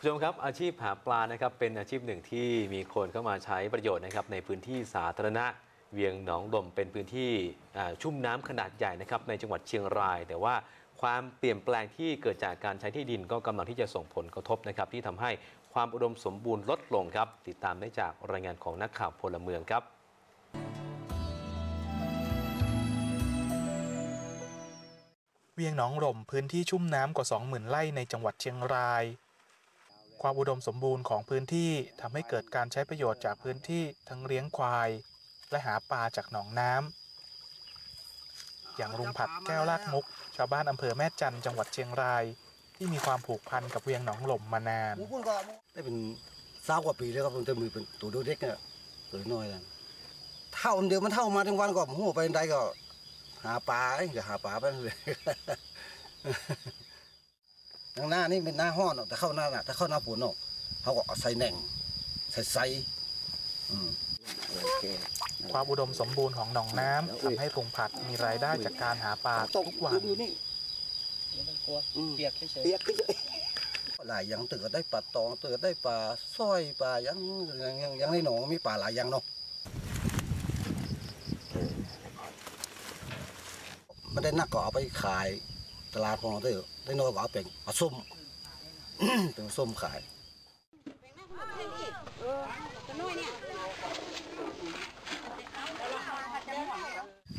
ผู้ชมครับอาชีพหาปลานะครับเป็นอาชีพหนึ่งที่มีคนเข้ามาใช้ประโยชน์นะครับในพื้นที่สาธารณะเวียงหนองดมเป็นพื้นที่ชุ่มน้ำขนาดใหญ่นะครับในจังหวัดเชียงราย แต่ว่าความเปลี่ยนแปลงที่เกิดจากการใช้ที่ดินก็กำลังที่จะส่งผลกระทบนะครับที่ทำให้ความอุดมสมบูรณ์ลดลงครับ ติดตามได้จากรายงานของนักข่าวพลเมืองครับเวียงหนองลมพื้นที่ชุ่มน้ำกว่า 20,000ไร่ในจังหวัดเชียงราย ความอุดมสมบูรณ์ของพื้นที่ทำให้เกิดการใช้ประโยชน์จากพื้นที่ทั้งเลี้ยงควาย และหาปลาจากหนองน้ำอย่างลุงผัดแก้วลากมุก ชาวบ้านอำเภอแม่จันจังหวัดเชียงราย ที่มีความผูกพันกับเวียงหนองหล่มมานานได้เป็นสาวกว่าปีแล้วครับตั้งแต่มือเป็นตัวเด็กเนี่ยตัวน้อยนั่นเท่าเดียวมันเท่ามาทั้งวันก็หัวไปใดก็ หาปลาเอ้ก็หาปลาไปเลย ทางหน้านี่เป็นหน้าห้อนเนาะแต่เข้าหน้าน่ะแต่เข้าหน้าฝนเนาะเขาก็เอาใส่แหน่งใส่ไซอืมโอเคความอุดมสมบูรณ์ของหนองน้ำทำให้ลุงผัดมีรายได้จากการหาปลาทุกวันอยู่นี่ไม่ต้องกลัวอืมเปียกเฉยเปียกเฉยหลายอย่างตื่นได้ปลาตองตื่นได้ปลาสร้อยปลายังยังยังยังในหนองมีปลาหลายอย่างเนาะไม่ได้นักก็เอาไปขาย ตลาดของเราเถอะได้น้อยก็เอาเป็นปลาส้มเป็นส้มขาย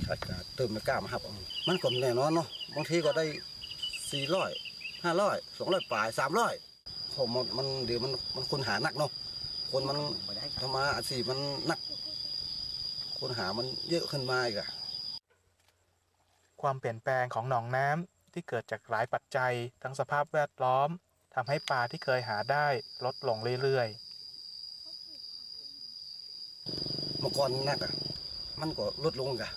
ขาดการเติมไม่กล้ามาครับ มันก็แน่นอนเนาะบางทีก็ได้สี่ร้อยห้าร้อยสองร้อยปลายสามร้อยผมมันมันเดี๋ยวมันมันคนหาหนักเนาะคนมันทำมาอาชีพมันหนัก คนหามันเยอะขึ้นมาอีกอะความเปลี่ยนแปลงของหนองน้ำ ที่เกิดจากหลายปัจจัยทั้งสภาพแวดล้อมทำให้ปลาที่เคยหาได้ลดลงเรื่อยๆเมื่อก่อนนักอะมันก็ลดลงกะ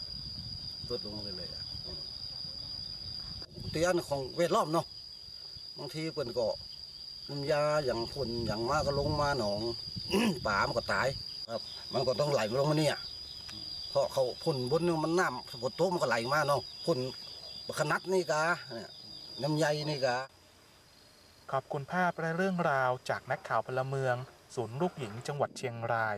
ลดลงเลยเลยๆเตียนของเวทล้อมเนาะบางทีเปิ่นก็น้ำยาอย่างฝนอย่างมากก็ลงมาหนองป่ามันก็ตายครับ มันก็ต้องไหลลงมาเนี่ยเพราะเขาพ่นบนนี่มันน้ำฝนตกมันก็ไหลมาเนาะพ่น บขนัดนี่กาเนี่ยน้ำใยนี่กาขอบคุณภาพและเรื่องราวจากนักข่าวพลเมือง ศูนย์ลูกหญิงจังหวัดเชียงราย